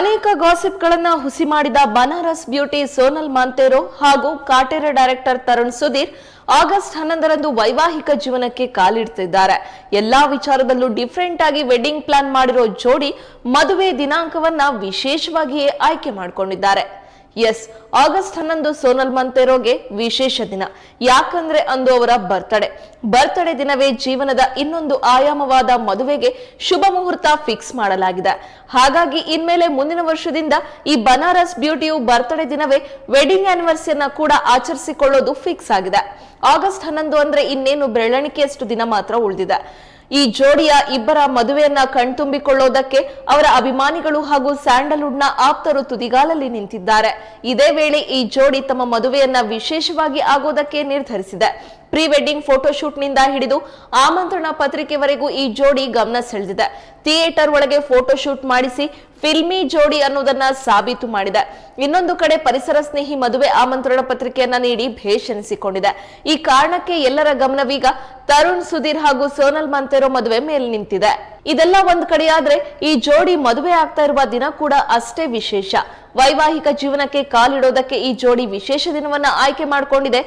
ಅನೇಕ ಗಾಸಿಪ್ಗಳನ್ನ ಹುಸಿ ಮಾಡಿದ ಬನಾರಸ್ ಬ್ಯೂಟಿ ಸೋನಲ್ ಮಾಂತೇರೋ ಹಾಗೂ ಕಾಟೇರ ಡೈರೆಕ್ಟರ್ ತರುಣ್ ಸುಧೀರ್ ಆಗಸ್ಟ್ ಹನ್ನೊಂದರಂದು ವೈವಾಹಿಕ ಜೀವನಕ್ಕೆ ಕಾಲಿಡ್ತಿದ್ದಾರೆ. ಎಲ್ಲಾ ವಿಚಾರದಲ್ಲೂ ಡಿಫ್ರೆಂಟ್ ಆಗಿ ವೆಡ್ಡಿಂಗ್ ಪ್ಲಾನ್ ಮಾಡಿರೋ ಜೋಡಿ ಮದುವೆ ದಿನಾಂಕವನ್ನ ವಿಶೇಷವಾಗಿಯೇ ಆಯ್ಕೆ ಮಾಡಿಕೊಂಡಿದ್ದಾರೆ. ಎಸ್, ಆಗಸ್ಟ್ ಹನ್ನೊಂದು ಸೋನಲ್ ಮಂತೆರೋಗೆ ವಿಶೇಷ ದಿನ. ಯಾಕಂದ್ರೆ ಅಂದು ಅವರ ಬರ್ತಡೆ. ಬರ್ತಡೆ ದಿನವೇ ಜೀವನದ ಇನ್ನೊಂದು ಆಯಾಮವಾದ ಮದುವೆಗೆ ಶುಭ ಮುಹೂರ್ತ ಫಿಕ್ಸ್ ಮಾಡಲಾಗಿದೆ. ಹಾಗಾಗಿ ಇನ್ಮೇಲೆ ಮುಂದಿನ ವರ್ಷದಿಂದ ಈ ಬನಾರಸ್ ಬ್ಯೂಟಿಯು ಬರ್ತಡೆ ದಿನವೇ ವೆಡ್ಡಿಂಗ್ ಆನಿವರ್ಸರಿಯನ್ನ ಕೂಡ ಆಚರಿಸಿಕೊಳ್ಳೋದು ಫಿಕ್ಸ್ ಆಗಿದೆ. ಆಗಸ್ಟ್ ಹನ್ನೊಂದು ಅಂದ್ರೆ ಇನ್ನೇನು ಬೆರಳಿಕೆಯಷ್ಟು ದಿನ ಮಾತ್ರ ಉಳಿದಿದೆ. ಈ ಜೋಡಿಯ ಇಬ್ಬರ ಮದುವೆಯನ್ನ ಕಣ್ತುಂಬಿಕೊಳ್ಳೋದಕ್ಕೆ ಅವರ ಅಭಿಮಾನಿಗಳು ಹಾಗೂ ಸ್ಯಾಂಡಲ್ವುಡ್ನ ಆಪ್ತರು ತುದಿಗಾಲಲ್ಲಿ ನಿಂತಿದ್ದಾರೆ. ಇದೇ ವೇಳೆ ಈ ಜೋಡಿ ತಮ್ಮ ಮದುವೆಯನ್ನ ವಿಶೇಷವಾಗಿ ಆಗೋದಕ್ಕೆ ನಿರ್ಧರಿಸಿದೆ. ಪ್ರೀ ವೆಡ್ಡಿಂಗ್ ಫೋಟೋಶೂಟ್ನಿಂದ ಹಿಡಿದು ಆಮಂತ್ರಣ ಪತ್ರಿಕೆವರೆಗೂ ಈ ಜೋಡಿ ಗಮನ ಸೆಳೆದಿದೆ. ಥಿಯೇಟರ್ ಒಳಗೆ ಫೋಟೋಶೂಟ್ ಮಾಡಿಸಿ ಫಿಲ್ಮಿ ಜೋಡಿ ಅನ್ನೋದನ್ನ ಸಾಬೀತು ಮಾಡಿದೆ. ಇನ್ನೊಂದು ಕಡೆ ಪರಿಸರ ಸ್ನೇಹಿ ಮದುವೆ ಆಮಂತ್ರಣ ಪತ್ರಿಕೆಯನ್ನ ನೀಡಿ ಭೇಷಣಿಸಿಕೊಂಡಿದೆ. ಈ ಕಾರಣಕ್ಕೆ ಎಲ್ಲರ ಗಮನವೀಗ ತರುಣ್ ಸುಧೀರ್ ಹಾಗೂ ಸೋನಲ್ ಮಂತೆರೋ ಮದುವೆ ಮೇಲೆ ನಿಂತಿದೆ. ಇದೆಲ್ಲ ಒಂದ್ ಕಡೆಯಾದ್ರೆ ಈ ಜೋಡಿ ಮದುವೆ ಆಗ್ತಾ ಇರುವ ದಿನ ಕೂಡ ಅಷ್ಟೇ ವಿಶೇಷ. ವೈವಾಹಿಕ ಜೀವನಕ್ಕೆ ಕಾಲಿಡೋದಕ್ಕೆ ಈ ಜೋಡಿ ವಿಶೇಷ ದಿನವನ್ನ ಆಯ್ಕೆ ಮಾಡಿಕೊಂಡಿದೆ.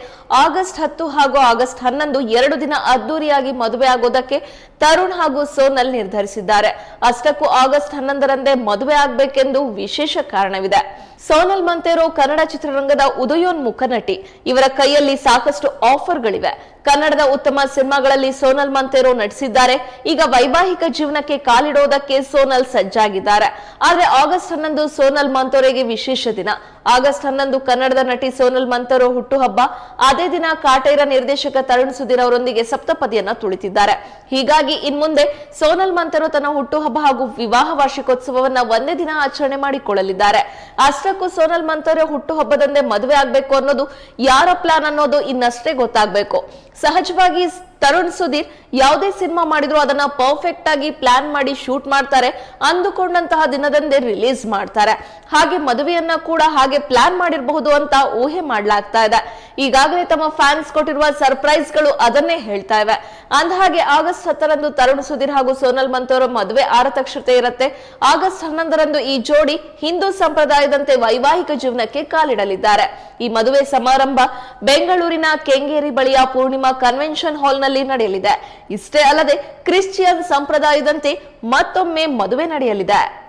ಆಗಸ್ಟ್ ಹತ್ತು ಹಾಗೂ ಆಗಸ್ಟ್ ಹನ್ನೊಂದು ಎರಡು ದಿನ ಅದ್ದೂರಿಯಾಗಿ ಮದುವೆ ಆಗೋದಕ್ಕೆ ತರುಣ್ ಹಾಗೂ ಸೋನಲ್ ನಿರ್ಧರಿಸಿದ್ದಾರೆ. ಅಷ್ಟಕ್ಕೂ ಆಗಸ್ಟ್ ಹನ್ನೊಂದರಂದೇ ಮದುವೆ ಆಗ್ಬೇಕೆಂದು ವಿಶೇಷ ಕಾರಣವಿದೆ. ಸೋನಲ್ ಮಂತೇರೋ ಕನ್ನಡ ಚಿತ್ರರಂಗದ ಉದಯೋನ್ಮುಖ ನಟಿ. ಇವರ ಕೈಯಲ್ಲಿ ಸಾಕಷ್ಟು ಆಫರ್ಗಳಿವೆ. ಕನ್ನಡದ ಉತ್ತಮ ಸಿನಿಮಾಗಳಲ್ಲಿ ಸೋನಲ್ ಮಂತೇರೋ ನಟಿಸಿದ್ದಾರೆ. ಈಗ ವೈವಾಹಿಕ ಜೀವನಕ್ಕೆ ಕಾಲಿಡೋದಕ್ಕೆ ಸೋನಲ್ ಸಜ್ಜಾಗಿದ್ದಾರೆ. ಆದ್ರೆ ಆಗಸ್ಟ್ ಹನ್ನೊಂದು ಸೋನಲ್ ಮಂತೋರೆಗೆ ವಿಶೇಷ ದಿನ. ಆಗಸ್ಟ್ ಹನ್ನೊಂದು ಕನ್ನಡದ ನಟಿ ಸೋನಲ್ ಮಂತರೋ ಹುಟ್ಟುಹಬ್ಬ. ಅದೇ ದಿನ ಕಾಟೇರ ನಿರ್ದೇಶಕ ತರುಣ್ ಸುಧೀರ್ ಅವರೊಂದಿಗೆ ಸಪ್ತಪದಿಯನ್ನ ತುಳಿತಿದ್ದಾರೆ. ಹೀಗಾಗಿ ಇನ್ಮುಂದೆ ಸೋನಲ್ ಮಂತರೋ ತನ್ನ ಹುಟ್ಟುಹಬ್ಬ ಹಾಗೂ ವಿವಾಹ ವಾರ್ಷಿಕೋತ್ಸವವನ್ನ ಒಂದೇ ದಿನ ಆಚರಣೆ ಮಾಡಿಕೊಳ್ಳಲಿದ್ದಾರೆ. ಅಷ್ಟಕ್ಕೂ ಸೋನಲ್ ಮಂತರೋ ಹುಟ್ಟುಹಬ್ಬದಂದೇ ಮದುವೆ ಆಗ್ಬೇಕು ಅನ್ನೋದು ಯಾರ ಪ್ಲಾನ್ ಅನ್ನೋದು ಇನ್ನಷ್ಟೇ ಗೊತ್ತಾಗ್ಬೇಕು. ಸಹಜವಾಗಿ ತರುಣ್ ಸುಧೀರ್ ಯಾವುದೇ ಸಿನಿಮಾ ಮಾಡಿದ್ರು ಅದನ್ನ ಪರ್ಫೆಕ್ಟ್ ಆಗಿ ಪ್ಲಾನ್ ಮಾಡಿ ಶೂಟ್ ಮಾಡ್ತಾರೆ, ಅಂದುಕೊಂಡಂತಹ ದಿನದಂದೇ ರಿಲೀಸ್ ಮಾಡ್ತಾರೆ. ಹಾಗೆ ಮದುವೆಯನ್ನ ಕೂಡ ಹಾಗೆ ಪ್ಲಾನ್ ಮಾಡಿರಬಹುದು ಅಂತ ಊಹೆ ಮಾಡಲಾಗ್ತಾ ಇದೆ. ಈಗಾಗಲೇ ತಮ್ಮ ಫ್ಯಾನ್ಸ್ ಕೊಟ್ಟಿರುವ ಸರ್ಪ್ರೈಸ್ಗಳು ಅದನ್ನೇ ಹೇಳ್ತಾ ಇವೆ. ಅಂದಹಾಗೆ ಆಗಸ್ಟ್ ಹತ್ತರಂದು ತರುಣ್ ಸುಧೀರ್ ಹಾಗೂ ಸೋನಲ್ ಮಂತೋರ ಮದುವೆ ಆರತಕ್ಷತೆ ಇರುತ್ತೆ. ಆಗಸ್ಟ್ ಹನ್ನೊಂದರಂದು ಈ ಜೋಡಿ ಹಿಂದೂ ಸಂಪ್ರದಾಯದಂತೆ ವೈವಾಹಿಕ ಜೀವನಕ್ಕೆ ಕಾಲಿಡಲಿದ್ದಾರೆ. ಈ ಮದುವೆ ಸಮಾರಂಭ ಬೆಂಗಳೂರಿನ ಕೆಂಗೇರಿ ಬಳಿಯ ಪೂರ್ಣಿಮಾ ಕನ್ವೆನ್ಷನ್ ಹಾಲ್ನಲ್ಲಿ ನಡೆಯಲಿದೆ. ಇಷ್ಟೇ ಅಲ್ಲದೆ ಕ್ರಿಶ್ಚಿಯನ್ ಸಂಪ್ರದಾಯದಂತೆ ಮತ್ತೊಮ್ಮೆ ಮದುವೆ ನಡೆಯಲಿದೆ.